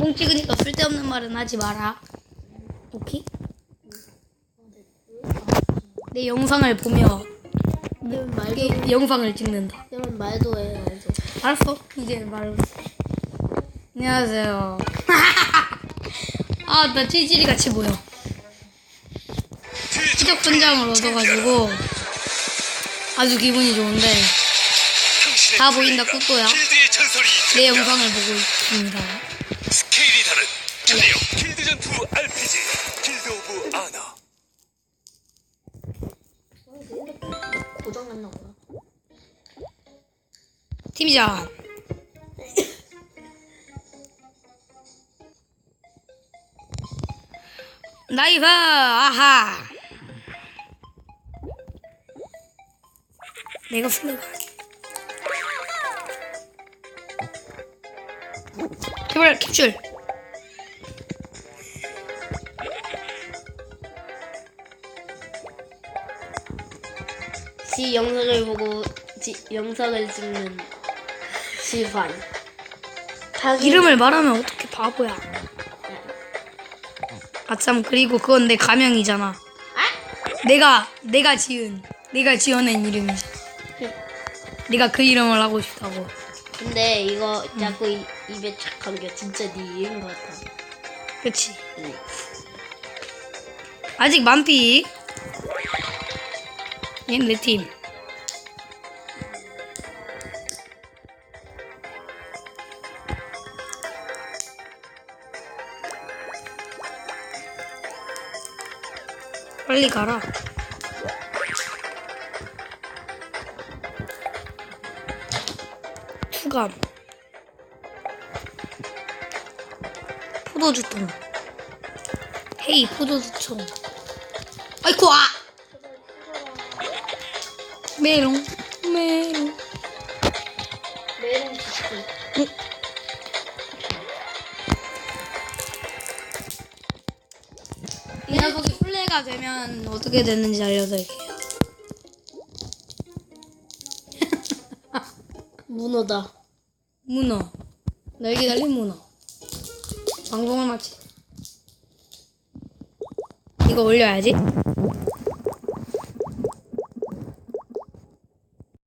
뽕 찍으니까 쓸데없는 말은 하지 마라. 오케이? 내 영상을 보며 그러면 말도 게, 영상을 찍는다. 그러면 말도 해 말도. 알았어. 이제 말로. 안녕하세요. 아, 나 찌질이 같이 보여. 시적 분장을 얻어가지고 아주 기분이 좋은데 다 보인다, 전설이 내. 영상을 보고 있습니다. 전해요 필드 전투 RPG 필드 오브 아너 고장 났나 보다. 팀장. 나이스 아하. 내가 플레이가. 개발 캡슐. 지 영상을 보고 지 영상을 찍는 지환. 자기 이름을 말하면 어떻게 바보야. 아참 그리고 그건 내 가명이잖아. 내가 내가 지은 내가 지어낸 이름이잖아. 네가 그 이름을 하고 싶다고. 근데 이거 자꾸 이, 입에 착한 게 진짜 네 이름 같아. 그치? 응. 아직 만피. 얘는 내 팀. 빨리 가라. 투감. 포도주통. 헤이 포도주통. 아이쿠 아! 메롱 메롱. 메론 비스킷. 이 녀석이 플레이가 되면 어떻게 되는지 알려드릴게요. 문어다. 문어. 날개 달린 문어. 방송을 마치. 이거 올려야지.